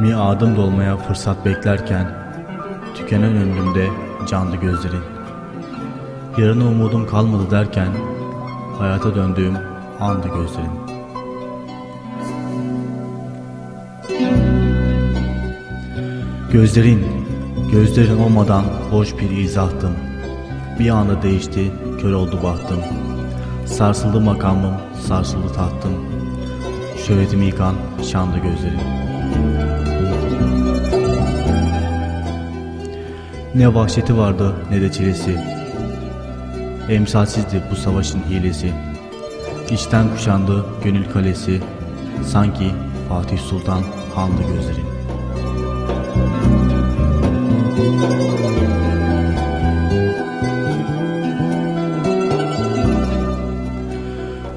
Miadım dolmaya fırsat beklerken Tükenen ömrümde canlı gözlerin. Yarına umudum kalmadı derken Hayata döndüğüm andı gözlerin. Gözlerin, gözlerin olmadan boş bir izahtım. Bir anda değişti, kör oldu bahtım. Sarsıldı makamım, sarsıldı tahtım. Şöhretimi yıkan şanlı gözlerin. Ne vahşeti vardı ne de çilesi. Emsalsizdi bu savaşın hilesi. İçten kuşandı gönül kalesi. Sanki Fatih Sultan handı gözlerin.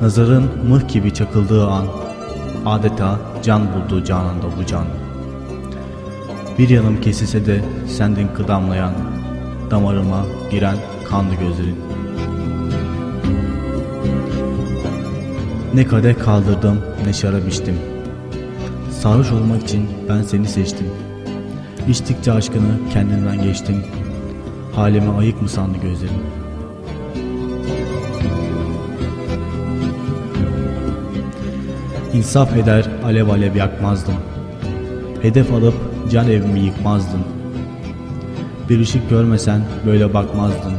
Nazarın mıh gibi çakıldığı an adeta can buldu cananda bu can. Bir yanım kesilse de sendin kıdamlayan, damarıma giren kanlı gözlerin. Ne kadeh kaldırdım ne şarap içtim. Sarhoş olmak için ben seni seçtim. İçtikçe aşkını kendimden geçtim. Halime ayık mı sandı gözlerin? İnsaf eder alev alev yakmazdım. Hedef alıp can evimi yıkmazdım. Bir ışık görmesen böyle bakmazdın.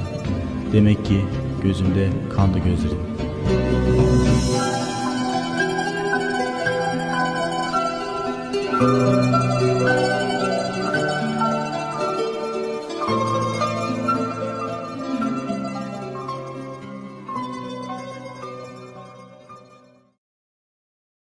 Demek ki gözümde kandı gözlerim. Müzik